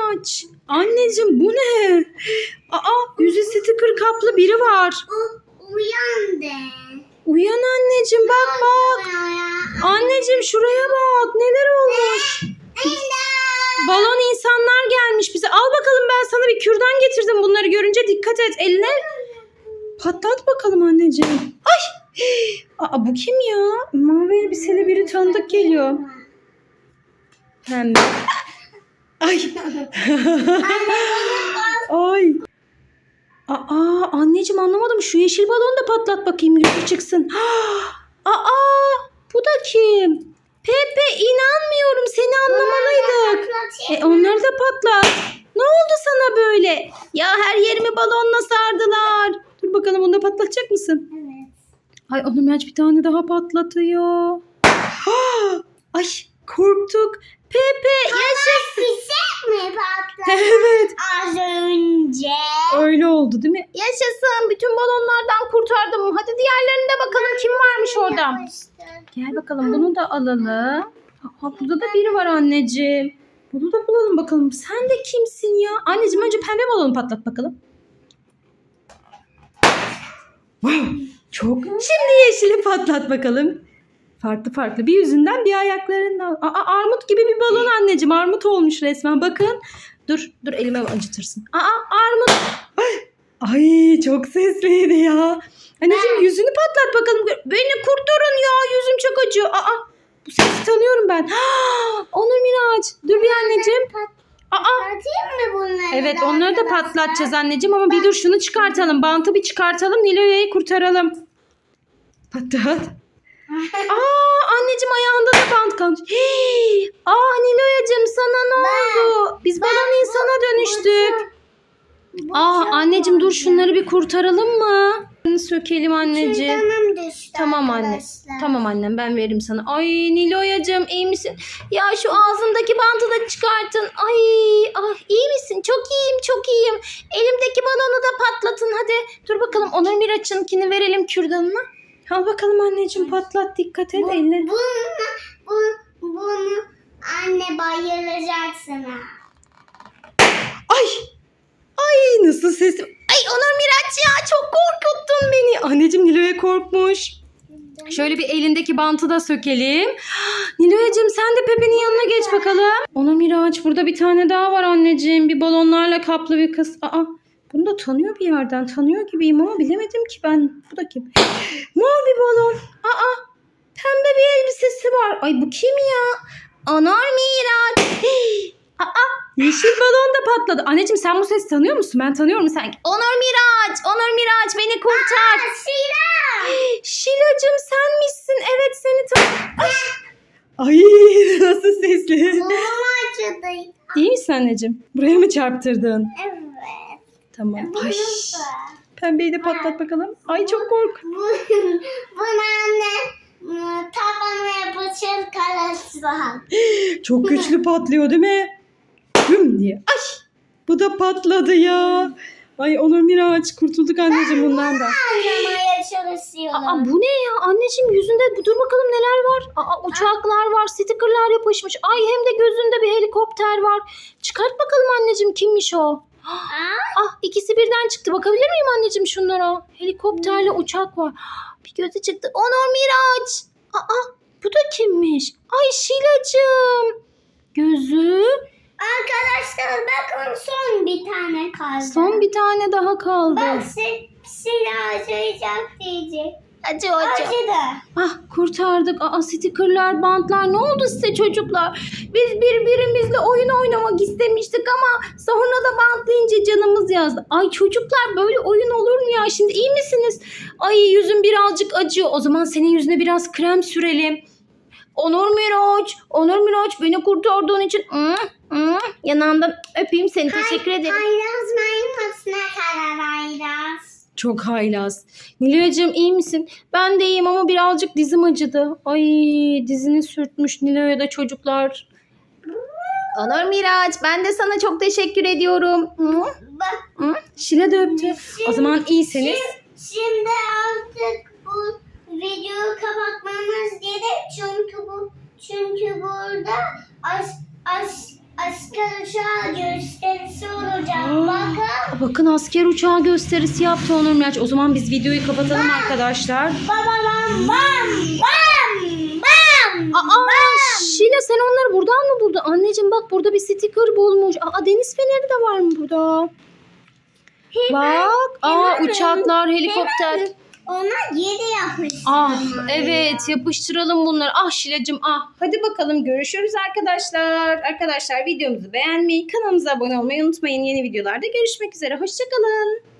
Miraç. Anneciğim bu ne? Aa yüzü sticker kaplı biri var. U- uyandı. Uyan anneciğim bak bak. Anneciğim şuraya bak neler olmuş. Balon insanlar gelmiş bize. Al bakalım ben sana bir kürdan getirdim bunları görünce dikkat et eline. Patlat bakalım anneciğim. Ay! Aa bu kim ya? Mavi elbiseli biri tanıdık geliyor. Pembe. Ay. Ay. Aa anneciğim anlamadım. Şu yeşil balonu da patlat bakayım yüzü çıksın. Aa bu da kim? Pepe inanmıyorum seni anlamalıydık. E onları da patlat. Ne oldu sana böyle? Ya her yerimi balonla sardılar. Dur bakalım onu da patlatacak mısın? Evet. Ay onu Miraç bir tane daha patlatıyor. Ay korktuk. Pepe yaşasın. Fişek mi patladı Evet. az önce? Öyle oldu değil mi? Yaşasın. Bütün balonlardan kurtardım. Hadi diğerlerine de bakalım kim varmış orada. Gel bakalım bunu da alalım. Aa, burada da biri var anneciğim. Bunu da bulalım bakalım. Sen de kimsin ya? Anneciğim önce pembe balonu patlat bakalım. Wow, çok. Şimdi yeşili patlat bakalım. Farklı farklı. Bir yüzünden bir ayaklarından. Aa, armut gibi bir balon anneciğim. Armut olmuş resmen. Bakın. Dur, dur elime acıtırsın. Aa, armut. Ay, çok sesliydi ya. Anneciğim yüzünü patlat bakalım. Beni kurtarın ya. Yüzüm çok acıyor. Aa, bu sesi tanıyorum ben. Onur Miraç. Dur bir anneciğim. Aa, Patlatayım mı bunları? evet onları da patlatacağız anneciğim ama bir dur şunu çıkartalım. Bantı bir çıkartalım. Nilo'yu kurtaralım. Patlat. Aa anneciğim ayağında da bant kalmış. Hii. Aa Nilo'yacığım sana ne oldu? Biz balon insana dönüştük. Aa anneciğim dur şunları bir kurtaralım mı? Sökelim anneciğim. Tamam anne. arkadaşlar. Tamam annem ben veririm sana. Ay Nilo'yacığım iyi misin? Ya şu ağzımdaki bantı da çıkartın. Ay ah iyi misin? Çok iyiyim çok iyiyim. Elimdeki balonu da patlatın hadi. Dur bakalım Onur Miraç'ınkini verelim kürdanına. Al bakalım anneciğim patlat dikkat et Bu, eline. bunu, bu, bunu anne bayılacaksın ha. Ay! Ay nasıl sesim? Ay Onur Miraç ya çok korkuttun beni. Anneciğim Nilo'ya korkmuş. Şöyle bir elindeki bantı da sökelim. Nilo'yacığım sen de Pepe'nin yanına geç bakalım. Onur Miraç burada bir tane daha var anneciğim. Bir balonlarla kaplı bir kız. Aa bunu da tanıyor bir yerden. Tanıyor gibiyim ama bilemedim ki ben. Bu da kim? Mor bir balon. Aa pembe bir elbisesi var. Ay bu kim ya? Onur Miraç. Aa yeşil balon da patladı. Anneciğim sen bu sesi tanıyor musun? Ben tanıyorum sanki. Onur Miraç. Onur Miraç beni kurtar. Şila. Şilacığım sen misin? Evet seni tan... Ay. Ay nasıl sesli. Kolum acıdı. İyi misin anneciğim? Buraya mı çarptırdın? Evet. Tamam. Ay. Pembeyi de patlat bakalım. Ay çok kork. Bu, bunu anne tavana yapışır kalasın. Çok güçlü patlıyor değil mi? Hüm diye. Ay. Bu da patladı ya. Ay Onur Miraç kurtulduk anneciğim bundan da. Anlamaya çalışıyorum. Aa bu ne ya? Anneciğim yüzünde bu dur bakalım neler var? Aa uçaklar var, stickerlar yapışmış. Ay hem de gözünde bir helikopter var. Çıkart bakalım anneciğim kimmiş o? Ah ikisi birden çıktı. Bakabilir miyim anneciğim şunlara? Helikopterle uçak var. Bir gözü çıktı. Onur Miraç. Aa bu da kimmiş? Ay Şilacığım. Gözü. Arkadaşlar bakın son bir tane kaldı. Son bir tane daha kaldı. Bak si, silah acıyacak diyecek. Acı acı. Acıdı. Ah kurtardık. Aa stickerlar, bantlar. Ne oldu size çocuklar? Biz birbirimizle oyun oynamak istemiştik ama sonra da bantlayınca canımız yazdı. Ay çocuklar böyle oyun olur mu ya? Şimdi iyi misiniz? Ay yüzüm birazcık acıyor. O zaman senin yüzüne biraz krem sürelim. Onur Miraç, Onur Miraç beni kurtardığın için ıı, yanağından öpeyim seni. Teşekkür ederim. Ayraz maymun ne kadar Ayraz? Çok haylaz. Nilo'cığım iyi misin? Ben de iyiyim ama birazcık dizim acıdı. Ay dizini sürtmüş Nilo'ya da çocuklar. Onur Miraç ben de sana çok teşekkür ediyorum. Hı? Bak Hı? Şile de öptü. O zaman iyisiniz. şimdi artık bu videoyu kapatmamız gerek çünkü bu çünkü burada aş, aş, asker uçağı gösterisi olacak. Aa. Bakın. Asker uçağı gösterisi yaptı Onur Miraç. O zaman biz videoyu kapatalım arkadaşlar. Bam bam bam bam bam. Aa Şile sen onları buradan mı buldun? Anneciğim bak burada bir sticker bulmuş. Aa deniz feneri de var mı burada? Bak. Aa uçaklar, helikopter. Ona yeri yapmışlar. Ah evet yapıştıralım bunları. Ah Şile'cim ah. Hadi bakalım görüşürüz arkadaşlar. Arkadaşlar videomuzu beğenmeyi, kanalımıza abone olmayı unutmayın. Yeni videolarda görüşmek üzere. Hoşçakalın.